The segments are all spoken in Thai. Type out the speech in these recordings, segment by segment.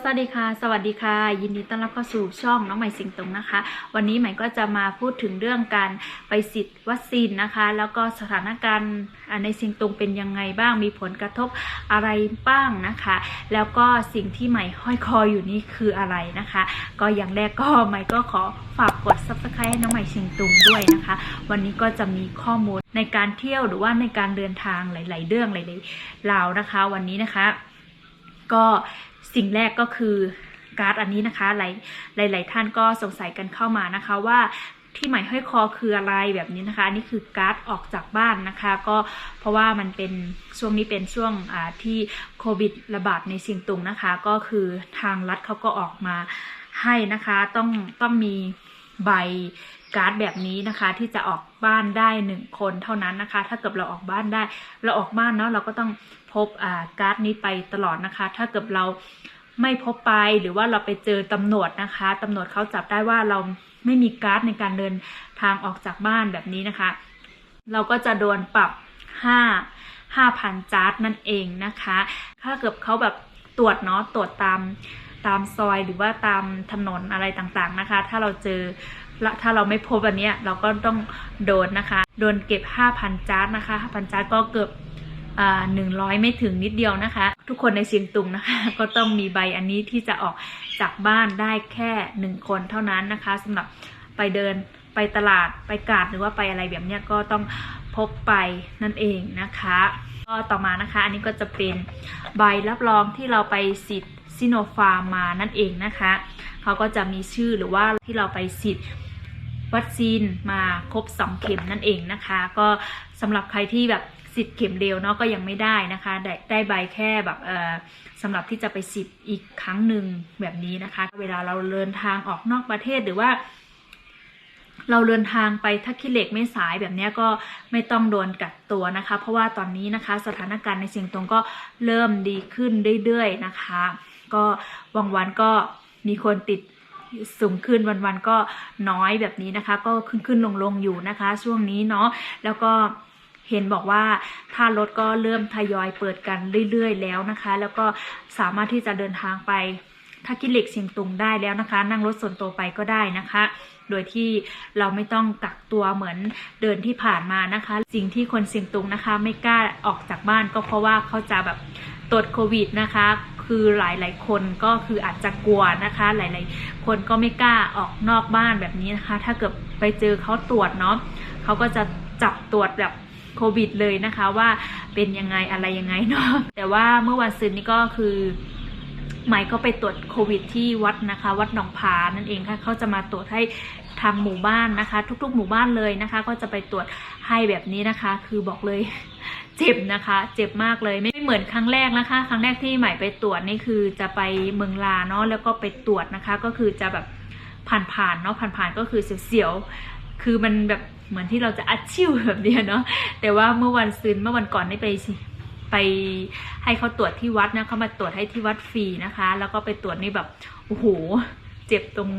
สวัสดีค่ะ สวัสดีค่ะ ยินดีต้อนรับเข้าสู่ช่องน้องใหม่สิงตงนะคะ วันนี้ใหม่ก็จะมาพูดถึงเรื่องการไปสิทธิ์วัคซีนนะคะ แล้วก็สถานการณ์ในสิงตงเป็นยังไงบ้าง มีผลกระทบอะไรบ้างนะคะ แล้วก็สิ่งที่ใหม่ห้อยคออยู่นี่คืออะไรนะคะ ก็อย่างแรกก็ใหม่ก็ขอฝากกด subscribe ให้น้องใหม่สิงตงด้วยนะคะ วันนี้ก็จะมีข้อมูลในการเที่ยวหรือว่าในการเดินทางหลาย ๆ เรื่องหลายๆราวนะคะ วันนี้นะคะ ก็ สิ่งแรกก็คือการ์ดอันนี้นะคะหลายหลายท่านก็สงสัยกันเข้ามานะคะว่าที่หมายห้อยคอคืออะไรแบบนี้นะคะนนี่คือการ์ดออกจากบ้านนะคะ ก็เพราะว่ามันเป็นช่วงนี้เป็นช่วงที่โควิดระบาดในเชียงตุงนะคะ ก็คือทางรัฐเขาก็ออกมาให้นะคะต้องต้องมีใบการ์ดแบบนี้นะคะ ที่จะออกบ้านได้หนึ่งคนเท่านั้นนะคะ ถ้าเกิดเราออกบ้านได้ เราออกบ้านเนาะเราก็ต้อง พกอ่าการ์ดนี้ไปตลอดนะคะ ถ้าเกิดเราไม่พบไปหรือว่าเราไปเจอตำรวจนะคะตำรวจเขาจับได้ว่าเราไม่มีการ์ดในการเดินทางออกจากบ้านแบบนี้นะคะ เราก็จะโดนปรับห้าห้าพันจาร์ดนั่นเองนะคะ ถ้าเกิดเขาแบบตรวจเนาะตรวจตามตามซอยหรือว่าตามถนนอะไรต่างๆนะคะ ถ้าเราเจอละถ้าเราไม่พบอันเนี้ยเราก็ต้องโดนนะคะ โดนเก็บ 5,000จาร์ดนะคะ 5,000จาร์ดก็เกือบ หนึ่งร้อยไม่ถึงนิดเดียวนะคะ ทุกคนในเชียงตุงนะคะ ก็ต้องมีใบอันนี้ที่จะออกจากบ้านได้แค่หนึ่งคนเท่านั้นนะคะสำหรับไปเดินไปตลาดไปกาดหรือว่าไปอะไรแบบเนี้ยก็ต้องพกไปนั่นเองนะคะก็ต่อมานะคะ อันนี้ก็จะเป็นใบรับรองที่เราไปสิทธิ์ซิโนฟาร์มมานั่นเองนะคะเขาก็จะมีชื่อหรือว่าที่เราไปสิทธิ์วัคซีนมาครบ 2 เข็มนั่นเองนะคะ ก็สำหรับใครที่แบบ สิทธิ์เข็มเดียวเนาะก็ยังไม่ได้นะคะได้ได้ใบแค่แบบเออสำหรับที่จะไปสิทธิ์อีกครั้งหนึ่งแบบนี้นะคะ เวลาเราเดินทางออกนอกประเทศหรือว่าเราเดินทางไปทักขิเหล็กไม่สายแบบนี้ก็ไม่ต้องโดนกักตัวนะคะ เพราะว่าตอนนี้นะคะสถานการณ์ในเชียงตงก็เริ่มดีขึ้นเรื่อยๆนะคะ ก็บางวันก็มีคนติดสูงขึ้นวันๆก็น้อยแบบนี้นะคะ ก็ขึ้นขึ้นลงลงๆอยู่นะคะ ช่วงนี้เนาะแล้วก็ เห็นบอกว่าท่ารถก็เริ่มทยอยเปิดกันเรื่อยๆ แล้วนะคะ แล้วก็สามารถที่จะเดินทางไปทักขิเหล็กเชียงตุงได้แล้วนะคะ นั่งรถส่วนตัวไปก็ได้นะคะ โดยที่เราไม่ต้องกักตัวเหมือนเดินที่ผ่านมานะคะ สิ่งที่คนเชียงตุงนะคะ ไม่กล้าออกจากบ้านก็เพราะว่าเขาจะแบบตรวจโควิดนะคะ คือหลายๆ คนก็คืออาจจะกลัวนะคะ หลายๆ คนก็ไม่กล้าออกนอกบ้านแบบนี้นะคะ ถ้าเกิดไปเจอเขาตรวจเนาะเขาก็จะจับตรวจแบบ โควิดเลยนะคะว่าเป็นยังไงอะไรยังไงเนาะแต่ว่าเมื่อวันซืนนี้ก็คือหมายก็ไปตรวจโควิดที่วัดนะคะ วัดหนองผานั่นเองค่ะเขาจะมาตรวจให้ทางหมู่บ้านนะคะ ทุกๆ หมู่บ้านเลยนะคะ ก็จะไปตรวจให้แบบนี้นะคะ คือบอกเลยเจ็บนะคะ เจ็บมากเลยไม่เหมือนครั้งแรกนะคะ ครั้งแรกที่ใหม่ไปตรวจนี่คือจะไปเมืองลาเนาะแล้วก็ไปตรวจนะคะ ก็คือจะแบบผ่านๆเนาะผ่านๆก็คือเสียวๆคือมันแบบ เหมือนที่เราจะอัดชิวแบบเนี้ยเนาะแต่ว่าเมื่อวันซืนเมื่อวันก่อนได้ไปสิไปให้เขาตรวจที่วัดนะเขามาตรวจให้ที่วัดฟรีนะคะ แล้วก็ไปตรวจนี่แบบโอ้โหเจ็บตรง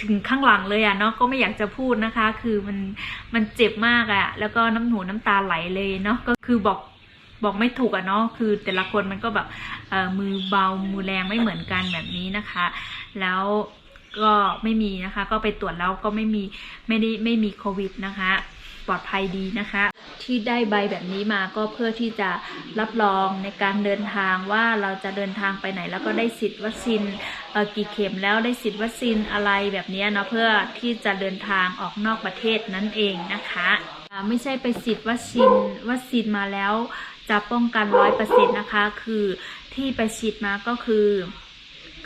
ถึงข้างหลังเลยอะ่ะเนาะก็ไม่อยากจะพูดนะคะ คือมันมันเจ็บมากอะ่ะ แล้วก็น้ำหูน้ำตาไหลเลยเนาะก็คือบอกบอกไม่ถูกอะเนาะคือแต่ละคนมันก็แบบมือเบามือแรงไม่เหมือนกันแบบนี้นะคะ แล้ว ก็ไม่มีนะคะ ก็ไปตรวจแล้วก็ไม่มีไม่ได้ไม่มีโควิดนะคะ ปลอดภัยดีนะคะ ที่ได้ใบแบบนี้มาก็เพื่อที่จะรับรองในการเดินทางว่าเราจะเดินทางไปไหน แล้วก็ได้สิทธิ์วัคซีนกี่เข็มแล้วได้สิทธิ์วัคซีนอะไรแบบนี้นะเพื่อที่จะเดินทางออกนอกประเทศนั่นเองนะคะไม่ใช่ไปสิทธิ์วัคซีนวัคซีนมาแล้วจะป้องกันร้อยเปอร์เซ็นต์นะคะ คือที่ไปฉีดมาก็คือ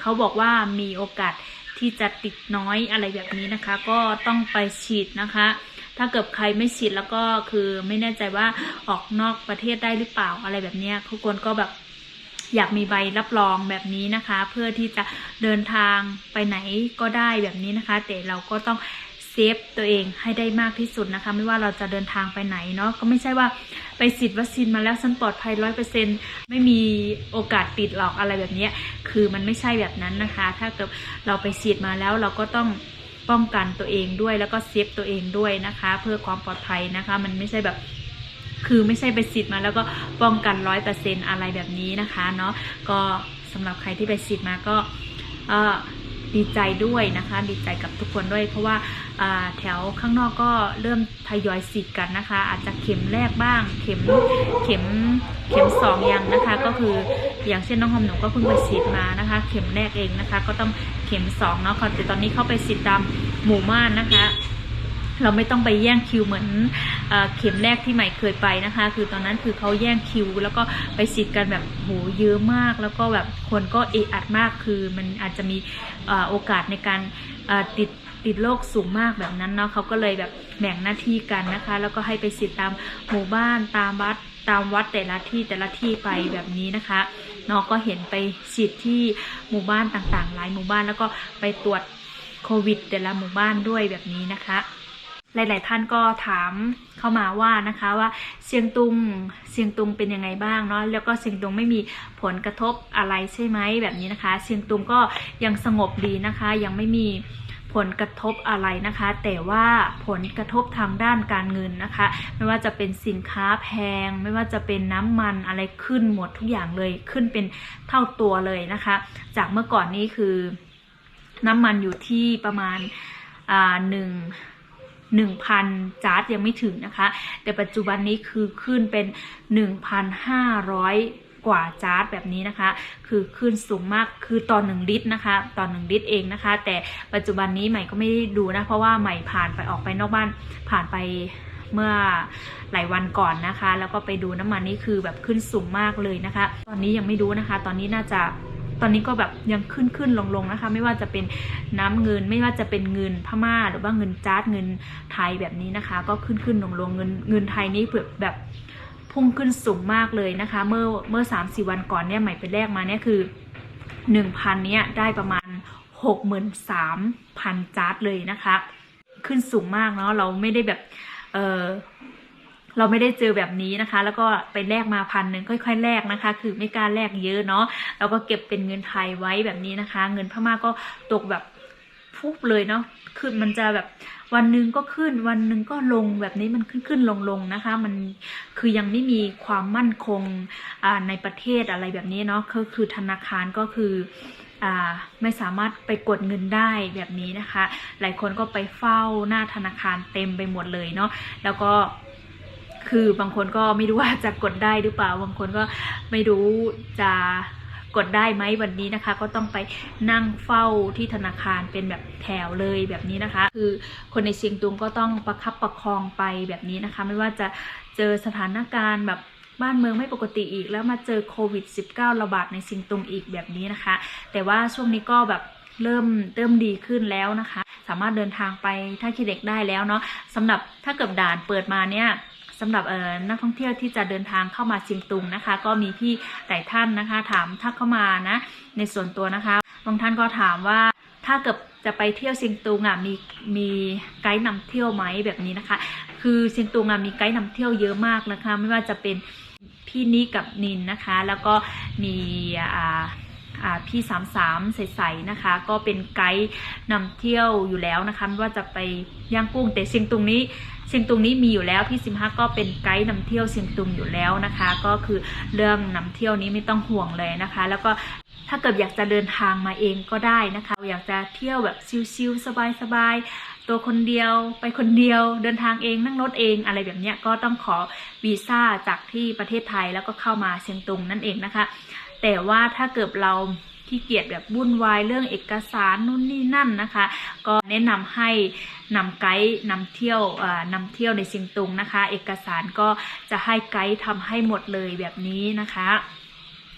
เขาบอกว่ามีโอกาส ที่จะติดน้อยอะไรแบบนี้นะคะ ก็ต้องไปฉีดนะคะ ถ้าเกิดใครไม่ฉีดแล้วก็คือไม่แน่ใจว่าออกนอกประเทศได้หรือเปล่าอะไรแบบนี้ทุกคนก็แบบอยากมีใบรับรองแบบนี้นะคะ เพื่อที่จะเดินทางไปไหนก็ได้แบบนี้นะคะ แต่เราก็ต้อง ฟตัวเองให้ได้มากที่สุดนะคะ ไม่ว่าเราจะเดินทางไปไหนเนาะก็ไม่ใช่ว่าไปฉีดวัคซีนมาแล้วฉันปลอดภัยร้อยเปอร์เซ็นไม่มีโอกาสติดหรอกอะไรแบบนี้คือมันไม่ใช่แบบนั้นนะคะ ถ้าเกิดเราไปฉีดมาแล้วเราก็ต้องป้องกันตัวเองด้วยแล้วก็เซฟตัวเองด้วยนะคะ เพื่อความปลอดภัยนะคะ มันไม่ใช่แบบคือไม่ใช่ไปสิทธิ์มาแล้วก็ป้องกันร้อยเปอร์เซ็นอะไรแบบนี้นะคะเนาะก็สำหรับใครที่ไปฉีดมาก็เอ่อ ดีใจด้วยนะคะ ดีใจกับทุกคนด้วย เพราะว่าแถวข้างนอกก็เริ่มทยอยฉีดกันนะคะ อาจจะเข็มแรกบ้าง เข็มเข็มเข็มสองยังนะคะ ก็คืออย่างเช่นน้องหอมหนูก็เพิ่งไปฉีดมานะคะ เข็มแรกเองนะคะ ก็ต้องเข็มสองเนาะแต่ตอนนี้เข้าไปฉีดตามหมู่บ้านนะคะ เราไม่ต้องไปแย่งคิวเหมือนเอเข็มแรกที่ใหม่เคยไปนะคะ คือตอนนั้นคือเขาแย่งคิว แล้วก็ไปฉีดกันแบบโหเยอะมาก แล้วก็แบบคนก็เออัดมากคือมันอาจจะมีอโอกาสในการติดติดโรคสูงมากแบบนั้นเนาะเขาก็เลยแบบแบ่งหน้าที่กันนะคะ แล้วก็ให้ไปฉีดตามหมู่บ้านตามวัดตามวัดแต่ละที่แต่ละที่ไปแบบนี้นะคะเนาะก็เห็นไปฉีดที่หมู่บ้านต่างๆ หลายหมู่บ้านแล้วก็ไปตรวจโควิด แต่ละหมู่บ้านด้วยแบบนี้นะคะ หลาย ๆ ท่านก็ถามเข้ามาว่านะคะว่าเชียงตุงเชียงตุงเป็นยังไงบ้างเนาะแล้วก็เชียงตุงไม่มีผลกระทบอะไรใช่ไหมแบบนี้นะคะเชียงตุงก็ยังสงบดีนะคะ ยังไม่มีผลกระทบอะไรนะคะ แต่ว่าผลกระทบทางด้านการเงินนะคะ ไม่ว่าจะเป็นสินค้าแพง ไม่ว่าจะเป็นน้ำมันอะไรขึ้นหมดทุกอย่างเลยขึ้นเป็นเท่าตัวเลยนะคะ จากเมื่อก่อนนี้คือน้ำมันอยู่ที่ประมาณอ่าหนึ่ง หนึ่งพันจาร์ดยังไม่ถึงนะคะ แต่ปัจจุบันนี้คือขึ้นเป็นหนึ่งพันห้าร้อยกว่าจาร์ดแบบนี้นะคะ คือขึ้นสูงมากคือต่อหนึ่งลิตรนะคะต่อหนึ่งลิตรเองนะคะ แต่ปัจจุบันนี้ใหม่ก็ไม่ได้ดูนะ เพราะว่าใหม่ผ่านไปออกไปนอกบ้านผ่านไปเมื่อหลายวันก่อนนะคะ แล้วก็ไปดูน้ำมันนี่คือแบบขึ้นสูงมากเลยนะคะ ตอนนี้ยังไม่รู้นะคะ ตอนนี้น่าจะ ตอนนี้ก็แบบยังขึ้นขึ้นลงลงนะคะ ไม่ว่าจะเป็นน้ำเงิน ไม่ว่าจะเป็นเงินพม่าหรือว่าเงินจาร์ดเงินไทยแบบนี้นะคะ ก็ขึ้นขึ้นลงลงเงินเงินไทยนี่แบบแบบพุ่งขึ้นสูงมากเลยนะคะ เมื่อเมื่อสามสี่วันก่อนเนี่ยใหม่ไปแลกมาเนี่ยคือหนึ่งพันเนี้ยได้ประมาณหกหมื่นสามพันจาร์ดเลยนะคะ ขึ้นสูงมากเนาะเราไม่ได้แบบเออ เราไม่ได้เจอแบบนี้นะคะ แล้วก็ไปแลกมาพันหนึ่งค่อยๆแลกนะคะ คือไม่กล้าแลกเยอะเนาะเราก็เก็บเป็นเงินไทยไว้แบบนี้นะคะ เงินพม่าก็ตกแบบฟุบเลยเนาะคือมันจะแบบวันหนึ่งก็ขึ้นวันหนึ่งก็ลงแบบนี้มันขึ้นขึ้นลงลงนะคะ มันคือยังไม่มีความมั่นคงในประเทศอะไรแบบนี้เนาะก็คือธนาคารก็คือไม่สามารถไปกดเงินได้แบบนี้นะคะ หลายคนก็ไปเฝ้าหน้าธนาคารเต็มไปหมดเลยเนาะแล้วก็ คือบางคนก็ไม่รู้ว่าจะกดได้หรือเปล่า บางคนก็ไม่รู้จะกดได้ไหมวันนี้นะคะ ก็ต้องไปนั่งเฝ้าที่ธนาคารเป็นแบบแถวเลยแบบนี้นะคะ คือคนในเชียงตุงก็ต้องประคับประคองไปแบบนี้นะคะ ไม่ว่าจะเจอสถานการณ์แบบบ้านเมืองไม่ปกติอีก แล้วมาเจอโควิด -19 ระบาดในเชียงตุงอีกแบบนี้นะคะ แต่ว่าช่วงนี้ก็แบบเริ่มเริ่มดีขึ้นแล้วนะคะ สามารถเดินทางไปท่าขี้เหล็กได้แล้วเนาะสำหรับถ้าเกิดด่านเปิดมาเนี่ย สำหรับเอ่อนักท่องเที่ยวที่จะเดินทางเข้ามาเชียงตุงนะคะ ก็มีพี่หลายท่านนะคะ ถามถ้าเข้ามานะ ในส่วนตัวนะคะบางท่านก็ถามว่าถ้าเกิดจะไปเที่ยวเชียงตุงอะมีมีไกด์นำเที่ยวไหมแบบนี้นะคะ คือเชียงตุงอะมีไกด์นำเที่ยวเยอะมากนะคะ ไม่ว่าจะเป็นพี่นิกกับนินนะคะ แล้วก็มีอ่า พี่สามสามใสๆนะคะ ก็เป็นไกด์นำเที่ยวอยู่แล้วนะคะไม่ว่าจะไปย่างกุ้งแต่เชียงตุงนี้เชียงตุงนี้มีอยู่แล้วพี่สิมฮักก็เป็นไกด์นำเที่ยวเชียงตุงอยู่แล้วนะคะ ก็คือเรื่องนำเที่ยวนี้ไม่ต้องห่วงเลยนะคะ แล้วก็ถ้าเกิดอยากจะเดินทางมาเองก็ได้นะคะ อยากจะเที่ยวแบบชิลๆสบายๆ ตัวคนเดียวไปคนเดียวเดินทางเองนั่งรถเองอะไรแบบนี้ก็ต้องขอวีซ่าจากที่ประเทศไทยแล้วก็เข้ามาเชียงตุงนั่นเองนะคะ แต่ว่าถ้าเกิดเราขี้เกียจแบบวุ่นวายเรื่องเอกสารนู่นนี่นั่นนะคะ ก็แนะนำให้นำไกด์นำเที่ยวเอ่อนำเที่ยวในเชียงตุงนะคะ เอกสารก็จะให้ไกด์ทำให้หมดเลยแบบนี้นะคะ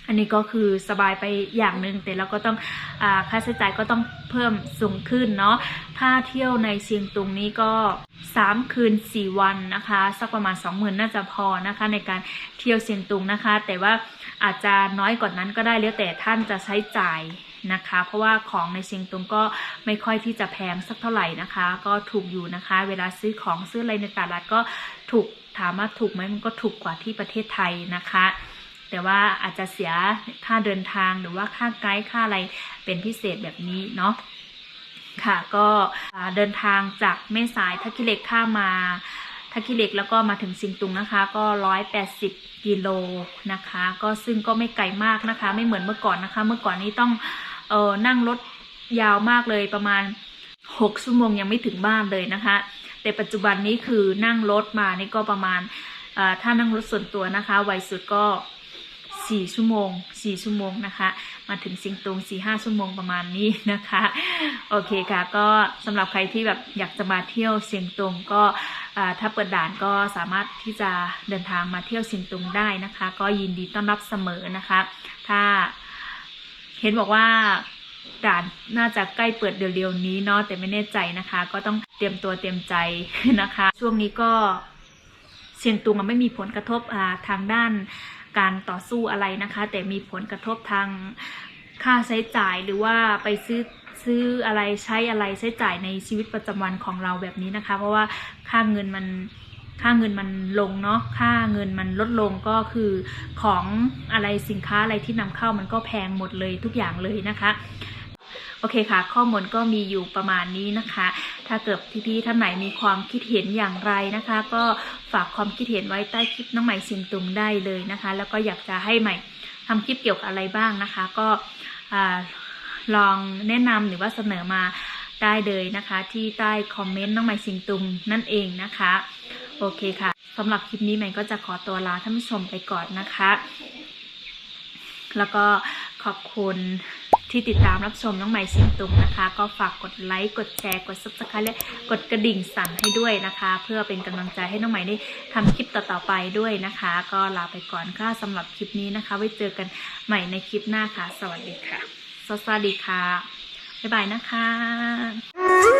อันนี้ก็คือสบายไปอย่างหนึ่งแต่เราก็ต้องอค่าใช้จ่ายก็ต้องเพิ่มสูงขึ้นเนาะถ้าเที่ยวในเชียงตุงนี้ก็ 3 คืน 4 วันนะคะ สักประมาณ 20,000 น่าจะพอนะคะ ในการเที่ยวเชียงตุงนะคะ แต่ว่าอาจจะน้อยกว่านั้นก็ได้แล้วแต่ท่านจะใช้จ่ายนะคะ เพราะว่าของในเชียงตุงก็ไม่ค่อยที่จะแพงสักเท่าไหร่นะคะ ก็ถูกอยู่นะคะ เวลาซื้อของซื้ออะไรในตลาดก็ถูกถามว่าถูกไหมมันก็ถูกกว่าที่ประเทศไทยนะคะ แต่ว่าอาจจะเสียค่าเดินทางหรือว่าค่าไกด์ค่าอะไรเป็นพิเศษแบบนี้เนาะ ค่ะ ก็เดินทางจากแม่สายทักกิเหล็กข้ามาท่าขี้เหล็กแล้วก็มาถึงสิงตุงนะคะ ก็180กิโลนะคะ ก็ซึ่งก็ไม่ไกลมากนะคะ ไม่เหมือนเมื่อก่อนนะคะ เมื่อก่อนนี้ต้องเออนั่งรถยาวมากเลยประมาณ6ชั่วโมงยังไม่ถึงบ้านเลยนะคะ แต่ปัจจุบันนี้คือนั่งรถมานี่ก็ประมาณถ้านั่งรถส่วนตัวนะคะไวสุดก็ 4 ชั่วโมง 4 ชั่วโมงนะคะ มาถึงสิงตุง4 5 ชั่วโมงประมาณนี้นะคะ โอเคค่ะ ก็สำหรับใครที่แบบอยากจะมาเที่ยวเสียงตุงก็ถ้าเปิดด่านก็สามารถที่จะเดินทางมาเที่ยวเสียงตุงได้นะคะ ก็ยินดีต้อนรับเสมอนะคะ ถ้าเห็นบอกว่าด่านน่าจะใกล้เปิดเร็วๆนี้เนาะแต่ไม่แน่ใจนะคะ ก็ต้องเตรียมตัวเตรียมใจนะคะ ช่วงนี้ก็เสียงตุงอะไม่มีผลกระทบทางด้าน การต่อสู้อะไรนะคะ แต่มีผลกระทบทางค่าใช้จ่ายหรือว่าไปซื้อซื้ออะไรใช้อะไรใช้จ่ายในชีวิตประจำวันของเราแบบนี้นะคะ เพราะว่าค่าเงินมันค่าเงินมันลงเนาะค่าเงินมันลดลงก็คือของอะไรสินค้าอะไรที่นำเข้ามันก็แพงหมดเลยทุกอย่างเลยนะคะ โอเคค่ะ ข้อมูลก็มีอยู่ประมาณนี้นะคะ ถ้าเกิดพี่ๆท่านไหนมีความคิดเห็นอย่างไรนะคะ ก็ฝากความคิดเห็นไว้ใต้คลิปน้องใหม่ซิมตุงได้เลยนะคะ แล้วก็อยากจะให้ใหม่ทำคลิปเกี่ยวกับอะไรบ้างนะคะ ก็ลองแนะนำหรือว่าเสนอมาได้เลยนะคะ ที่ใต้คอมเมนต์น้องใหม่ซิงตุงนั่นเองนะคะ โอเคค่ะสำหรับคลิปนี้ใหม่ก็จะขอตัวลาท่านผู้ชมไปก่อนนะคะ แล้วก็ขอบคุณที่ติดตามรับชมน้องใหม่สิงตุงนะคะ ก็ฝากกดไลค์กดแชร์กด subscribe และกดกระดิ่งสั่นให้ด้วยนะคะ เพื่อเป็นกำลังใจให้น้องใหม่ได้ทำคลิปต่อๆไปด้วยนะคะ ก็ลาไปก่อนค่ะสำหรับคลิปนี้นะคะ ไว้เจอกันใหม่ในคลิปหน้าค่ะ สวัสดีค่ะ สวัสดีค่ะ บ๊ายบายนะคะ